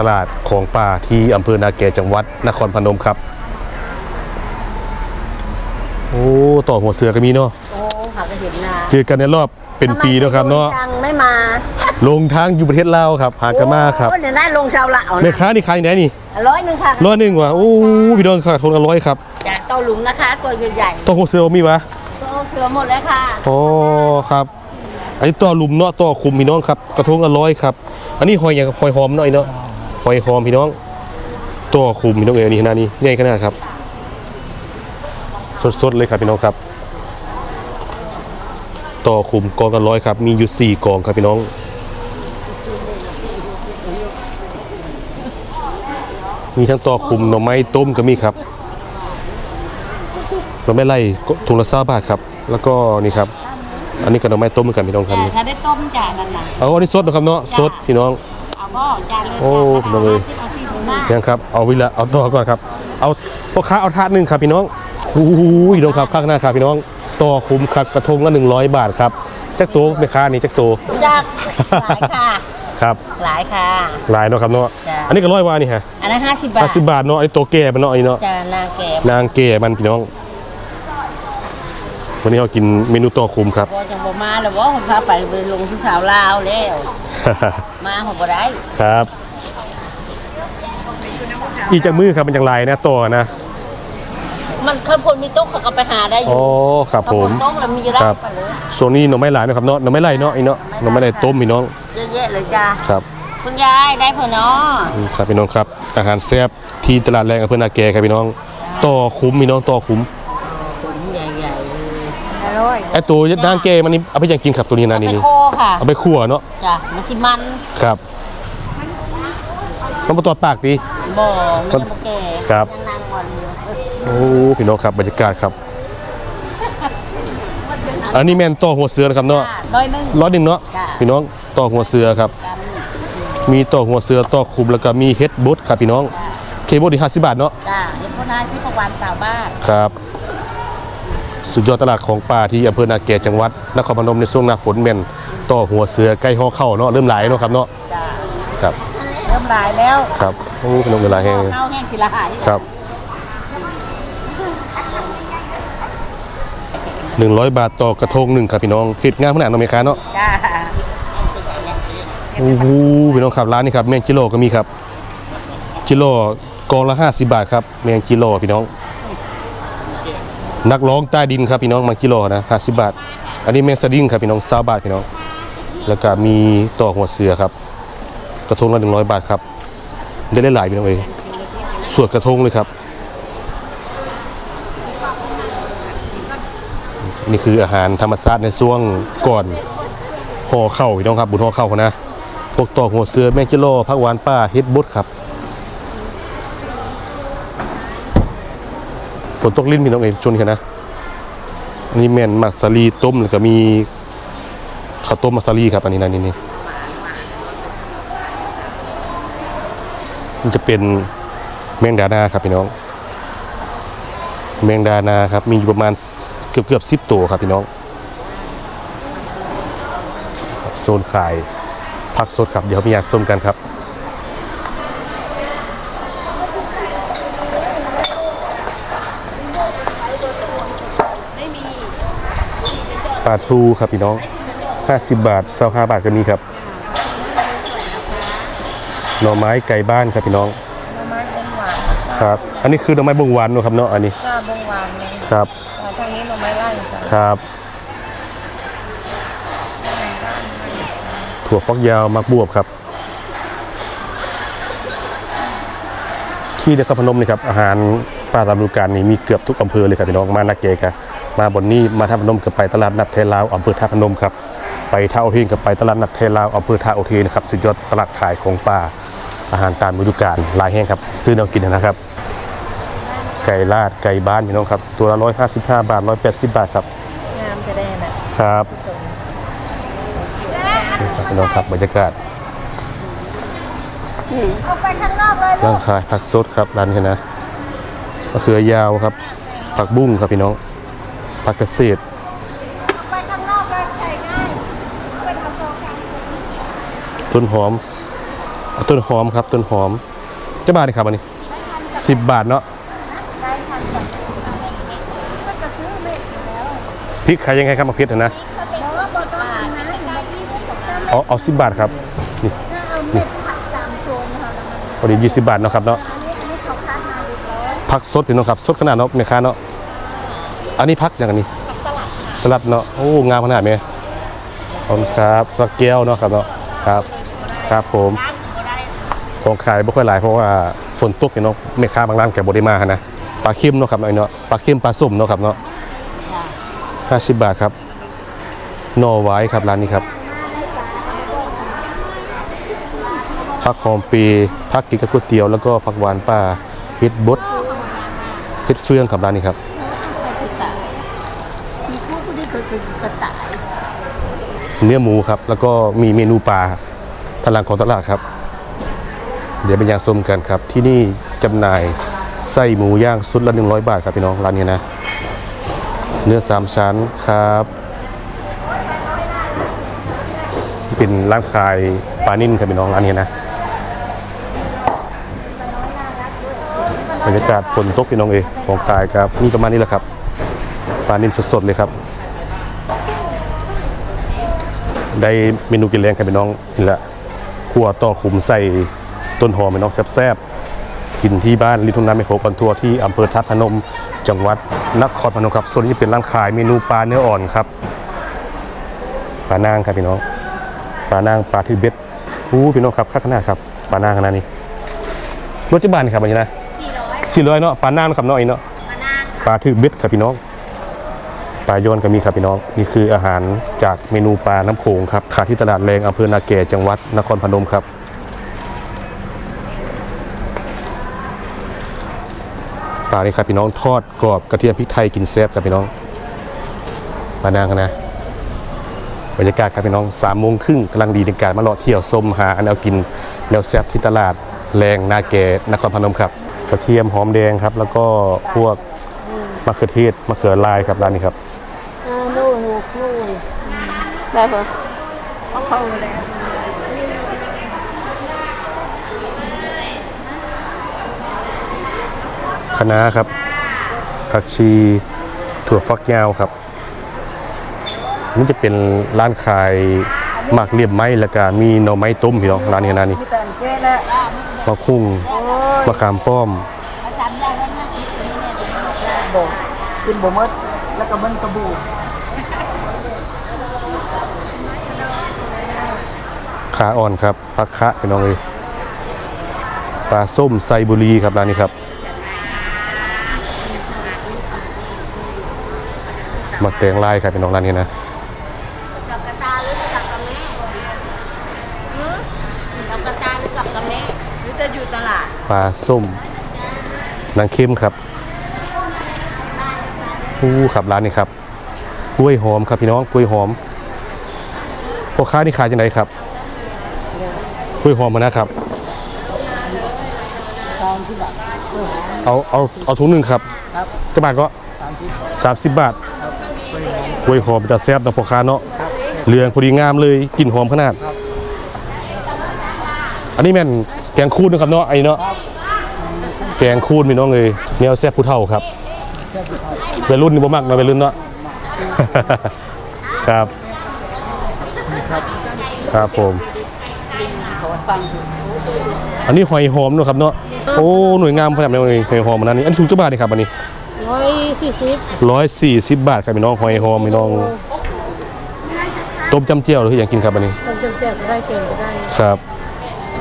ตลาดของป่าที่อำเภอนาแกจังหวัดนครพนมครับ โอ้ต่อหัวเสือก็มีเนาะโอ้ค่ะก็เห็นนาเจอกันในรอบเป็นปีแล้วครับเนาะทำไมยังไม่มา ลงทางอยู่ประเทศลาวครับหากนมาครับโอ้เดี๋ยวได้ลงชาวละเอาแม่นะค้านี่ขายไหนนี่ร้อยหนึ่งค่ะร้อยหนึ่งว่ะโอ้พี่โดนขาดทุนละร้อยครับจากเต้าหลุมนะคะตัวใหญ่ต่อหัวเสือมีวะๆตัวเสือหมดแล้วค่ะอ๋อครับอันนี้ต่อหลุมเนาะต่อคุมพี่น้องครับกระทงละร้อยครับ อันนี้หอยอย่างหอยหอมหน่อยเนาะ หอยหอมพี่น้องต่อคุมพี่น้องเอ๋ยนี่ขนาดนี้ใหญ่ขนาดครับ สดๆเลยครับพี่น้องครับ ต่อคุมกองกันร้อยครับ มีอยู่สี่กองครับพี่น้องมีทั้งต่อคุมหน่อไม้ต้มก็มีครับหน่อไม้ไล่ก็ถุงละ20บาทครับ แล้วก็นี่ครับ อันนี้ก็หน่อไม้ต้มเหมือนกันพี่น้องครับแต่นี่ถ้าได้ต้มจานนั้นนะเอาอันนี้สดนะครับเนาะสดพี่น้องเอา บ่จานเลยโอ้จานน้องเอ๋ยห้าสิบเอาสี่สิบห้ายังครับ เอาวิละเอาต่อก่อนครับ เอาพ่อค้าเอาถาดหนึ่งครับพี่น้องโอ้โหพี่น้องครับข้างหน้าครับพี่น้อง ต่อคุ้มครับกระทงละ100 บาทครับจักโตแม่ค้านี่จักโตจากหลายค่ะ ครับ หลายค่ะ หลายเนาะครับเนาะ จ้ะ อันนี้ก็ร้อยว่านี่ฮะอันนั้นห้าสิบบาทห้าสิบบาทเนาะไอ้ตัวแก่มันเนาะไอ้เนาะ จานนาแก่นางแก่มันพี่น้อง วันนี้เรากินเมนูต่อคุ้มครับพอจังบ่มาแล้วว่าผมพาไปไปลงที่สาวลาวแล้ว มาผมบ่ได้ครับ อีกจากมือครับมันจังไรนะต่อนะมันข้าวโพดมีโต๊ะเขาก็ไปหาได้ออ๋ยู่อครับข้าวผโพม ดโต๊ะแล้วมีร้าครันบไปเลยส่วนนี้หน่อไม้หลายนะครับเนาะหน่อไม้ไล่เนาะไอ้เนาะหน่อไม้ไล่ต้มพี่น้องเยอะแยะเลยจ้าครับคุณยายได้เพิ่นเนาะนี่ครับพี่น้องครับ อาหารแซ่บที่ตลาดแรงอำเภอนาแกครับพี่น้องต่อคุ้มพี่น้องต่อคุ้ม ไอ้ตัวนางแกมันนี่เอาไปยังกินครับตัวนี้นะนี่ไปนี่โคค่ะเอาไปคั่วเนาะจ้ะมันสิมันครับมันมาตอดปากดีบ่มันยังบ่แก่ครับยังนางวันอยู่โอ้พี่น้องครับบรรยากาศครับ อันนี้แม่นต่อหัวเสือนะครับเนาะร้อยหนึงร้อยหนึ่งเนาะจ้ะพี่น้องต่อหัวเสือครับกันมีต่อหัวเสือต่อคุมแล้วก็มีเฮ็ดบดครับพี่น้องเคบดอีกห้าสิบบาทเนาะจ้าเฮ็ดพ่อนาที่ประวันสาวบ้านครับ สุดยอดตลาดของป่าที่อำเภอนาแกจังหวัดนครพนมในช่วงหน้าฝนแม่นต่อหัวเสือใกล้ห้อเข้าเนาะเริ่มหลายเนาะครับเนาะจ้าครับเริ่มหลายแล้วครับโอ้พี่น้องเวลาแห้งเข้าแห้งทีละหายครับหนึ่งร้อยบาทต่อกระทงหนึ่งครับพี่น้องผิดงานขนาดน้องเมค้าเนาะจ้าโอ้โหพี่น้องครับร้านนี้ครับแมงกิโลก็มีครับกิโลกองละห้าสิบบาทครับแมงกิโลพี่น้อง นักร้องใต้ดินครับพี่น้องมากิโลนะห้าสิบบาท อันนี้แมงสดิ้งครับพี่น้องสาบาทพี่น้อง แล้วก็มีต่อหัวเสือครับ กระทงละหนึ่งร้อยบาทครับได้หลายพี่น้องเองสวดกระทงเลยครับ นี่คืออาหารธรรมชาติในช่วงก่อนห่อเข้าพี่น้องครับ บุญห่อเข้านะพวกต่อหัวเสือแมงจิโลผักหวานป้าเฮ็ดบดครับ ฝนตกลิ้นพี่น้องเองชนกันนะอันนี้แมนมักสาลีต้มแล้วก็มีข้าวต้มมักสาลีครับอันนี้นะนี่นี่มันจะเป็นแมงดานาครับพี่น้อง แมงดานาครับมีอยู่ประมาณเกือบเกือบสิบตัวครับพี่น้องโซนขายผักสดครับเดี๋ยวพี่อยากส้มกันครับ ปลาทูครับพี่น้อง 50 บาท25บาทก็มีครับหน่อไม้ไก่บ้านครับพี่น้องหน่อไม้บงหวานครับ อันนี้คือหน่อไม้บงหวานเนอะครับเนาะอันนี้จ้าบงหวานเนี่ยครับทางนี้หน่อไม้ไร่จ้ะครับ ถั่วฟักยาวมักบวบครับที่นครพนมนี่ครับอาหารป่าตามฤดูกาลนี่มีเกือบทุกอำเภอเลยครับพี่น้องมานาเกกะ มาบนนี้มาท่าพนมกับไปตลาดนัดเทลาวอำเภอท่าพนมครับไปท่าโอเทนกับไปตลาดนัดเทลาวอำเภอท่าโอเทนครับสุดยอดตลาดขายของป่าอาหารตามฤดูกาลหลายแห่งครับ ซื้อแนวกินนะครับ ไก่ลาดไก่บ้านพี่น้องครับ ตัวละ155บาท180บาทครับงามจะได้นะครับพี่น้องครับบรรยากาศออกไปข้างนอกเลยร่างขายผักสดครับร้านนี้นะมะเขือยาวครับ ผักบุ้งครับพี่น้อง ผักเกษตรไปข้างนอกเลยใส่ง่ายต้นหอมเอาต้นหอมครับต้นหอมจะบาทนี่ครับอันนี้สิบบาทเนาะพริกขายยังไงครับมาพริกนะเอาเอาสิบบาทครับนี่นี่พอดียี่สิบบาทเนาะครับเนาะพักสดพี่น้องครับสดขนาดเนาะแม่ค้าเนาะ อันนี้พักอย่างอันนี้สลัดเนาะโอ้งามขนาดไหมขอบคุณครับสักแก้วเนาะครับเนาะครับครับผมของขายไม่ค่อยหลายเพราะว่าฝนตกพี่น้องแม่ค้าบางร้านแกบไดีมานะปลาเค็มเนาะครับไอ้เนาะปลาเค็มปลาส้มเนาะครับเนาะห้าสิบบาทครับหน่อไว้ครับร้านนี้ครับผักหอมปีผักกินกับก๋วยเตี๋ยวแล้วก็ผักหวานป่าเฮ็ดบดเฮ็ดเฟืองครับร้านนี้ครับที่ผู้ผู้ที่ เคยเป็นกระต่ายเนื้อหมูครับ แล้วก็มีเมนูปลาทางหลังของตลาดครับ เดี๋ยวไปย่างส้มกันครับ ที่นี่จำหน่ายไส้หมูย่างสุดละ 100 บาทครับพี่น้องร้านนี้นะ เนื้อสามชั้นครับ เป็นร้านขายปลานิ่นครับพี่น้องร้านนี้นะบรรยากาศฝนตกพี่น้องเอของขายครับนี่ประมาณนี้แหละครับปลานิ่มสดๆเลยครับ ได้เมนูกินแรงครับพี่น้องนี่แหละขั่วต่อขุมใส่ต้นหอมพี่น้องแซ่บๆกินที่บ้านลิทุนน้ำไม่โคกันทัวร์ที่อำเภอทับพนม จังหวัดนครพนมครับส่วนนี้เป็นร้านขายเมนูปลาเนื้ออ่อนครับปลานางครับพี่น้องปลานางปลาทือเบ็ดอู้พี่น้องครับค่าขนาดครับปลานางขนาดนี้รถจิบานครับอันนี้นะสี่ร้อยเนาะปลาหน้านะครับเนาะไอ้เนาะปลาทือเบ็ดครับพี่น้อง ปลาโยนก็มีครับพี่น้องนี่คืออาหารจากเมนูปลาน้ำโขงครับขายที่ตลาดแรงอำเภอนาแก่จังหวัดนครพนมครับปลานี่ครับพี่น้องทอดกรอบกระเทียมพริกไทยกินแซ่บครับพี่น้องปานางกันนะบรรยากาศครับพี่น้องสามโมงครึ่งกำลังดีในการมาเลาะเที่ยวชมหาแนวกินแนวแซ่บที่ตลาดแรงนาแก่นครพนมครับกระเทียมหอมแดงครับ แล้วก็พวกมะเขือเทศมะเขือลายครับร้านนี้ครับ นู่นนู่นนู่นได้ปะเอาเข้าไปแล้วคะน้าครับ ผักชี ถั่วฟักยาวครับนี่จะเป็นร้านขายหมักเรียบไม้แล้วก็มีหน่อไม้ต้มพี่น้องร้านนี้นะนี่มีแต่แก่แล้วมะคุ้งมะขามป้อมบ่กินบ่หมดแล้วก็มันกระบู ขาอ่อนครับผักคะพี่น้องเลยปลาส้มไซบุรีครับร้านนี้ครับหมักแตงลายครับพี่น้องร้านนี้นะกับกระตาหรือกับกระแม่หือกับกระตาหรือกับกระแม่หรือจะอยู่ตลาดปลาส้มนางเข้มครับอู้ครับร้านนี้ครับกล้วยหอมครับพี่น้องกล้วยหอมพ่อค้านี่ขายจังไดครับ กล้วยหอมมานะครับทองที่แบบเอาเอาเอาถุงหนึ่งครับครับกระบาทก็สามสิบ30บาทกล้วยหอมจะแซ่บนะพ่อค้าเนาะเหลืองพอดีงามเลยกลิ่นหอมขนาด อันนี้แม่นแกงคูนนะครับเนาะไอ้เนาะแกงคูนพี่น้องเลยแนวแซ่บผู้เฒ่าครับวัยรุ่นนี่บ่มักเนาะวัยรุ่นเนาะครับ ครับผมฟัง อันนี้หอยหอมเนาะครับเนาะโอ้หน่วยงามขนาดนี้เลยหอยหอมอันนั้นนี่อันสูงจักบาทนี่ครับอันนี้ร้อยสี่สิบร้อยสี่สิบบาทครับพี่น้องหอยหอมพี่น้องต้มจำเจียวหรืออย่างกินครับอันนี้คนจำแจกก็ได้เก่งก็ได้ครับ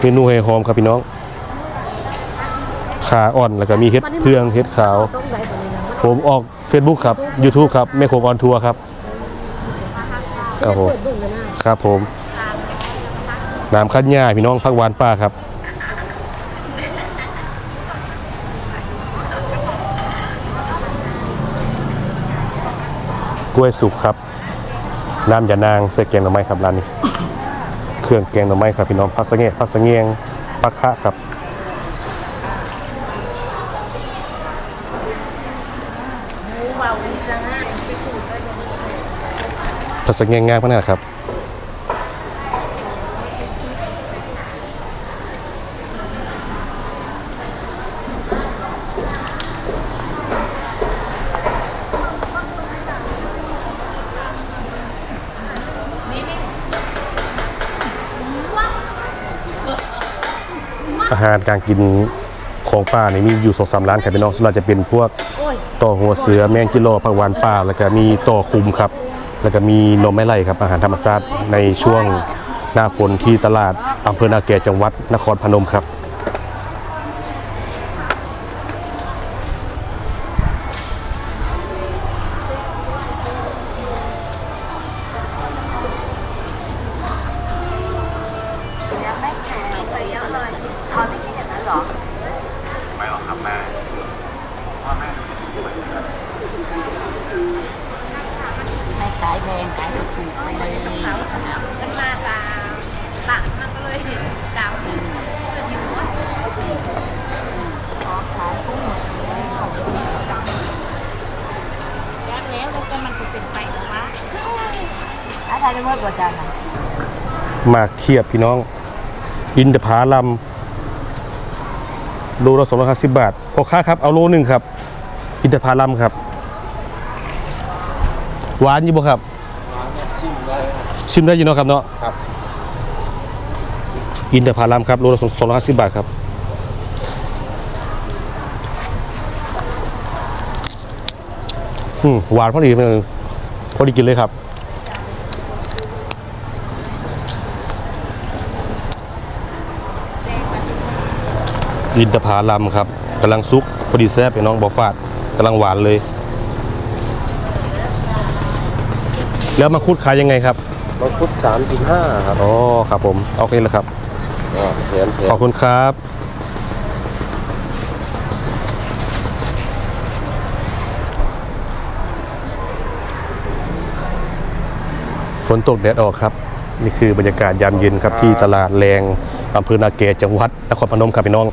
เมนูหอยหอมครับพี่น้องขาอ่อนแล้วก็มีเห็ดเพืองเห็ดขาวส่งได้ตัวนี้นะผมออก Facebook ครับ YouTube ครับแม่โคกออนทัวร์ครับครับผมเปิดเบิ่งเลยนะครับผม น้ำคั้นหญ้าพี่น้องพักวานป้าครับกล้วยสุกครับ น้ำยานางใส่แกงหน่อไม้ครับร้านนี้ เครื่องแกงหน่อไม้ครับพี่น้องพักสะเงะพักสะเงียงพักคะครับพักสะเงียงง่ายขนาดครับ อาหารการกินของป่านี่มีอยู่สองสามร้านครับพี่น้องส่วนใหญ่จะเป็นพวกโอ้ยต่อหัวเสือแมงกิโลผักหวานป่าแล้วก็มีต่อคุมครับ แล้วก็มีนมไม้ไล่ครับอาหารธรรมชาติในช่วงหน้าฝนที่ตลาดอำเภอนาแกจังหวัดนครพนมครับ อขายกุ้งหมดแล้วยักแล้วแล้วมันจะเป็นไปหรอวะอะไรจะมดว่าจันอะหมากเขียบพี่น้อง อินทผาลัมโลละสองร้อยห้าสิบบาทพอค้าครับ เอาโลหนึ่งครับ อินทผาลัมครับ หวานอยู่บ่ครับ ชิมได้อยู่เนาะครับเนาะครับอินทผาลัมครับโลละสองร้อยห้าสิบบาทครับอืมหวานพอดีเลยพอดีกินเลยครับอินทผาลัมครับกำลังซุกพอดีแซ่บพี่น้องบอฟาดกำลังหวานเลย แล้วมาคุดขายยังไงครับมังคุดสามสิบห้าครับอ๋อครับผมโอเคแล้วครับก็แถมแถขอมบคุณครับ ฝนตกแดดออกครับ นี่คือบรรยากาศยามเย็นครับที่ตลาดแรงอำเภอนาเกจังหวัดนครพนมครับพี่น้อง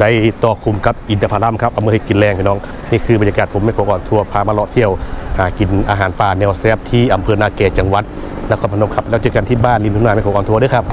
ได้ต่อคุมกับอินทผลัมครับอำเภอให้กินแรงพี่น้อง นี่คือบรรยากาศผมไม่ขอก่อนทัวร์พามาเลาะเที่ยว หากินอาหารป่าแนวแซ่บที่อำเภอนาเกจังหวัดนครพนมครับแล้วเจอกันที่บ้านริมทุ่งนาไม่ขอก่อนทัวร์ด้วยครับ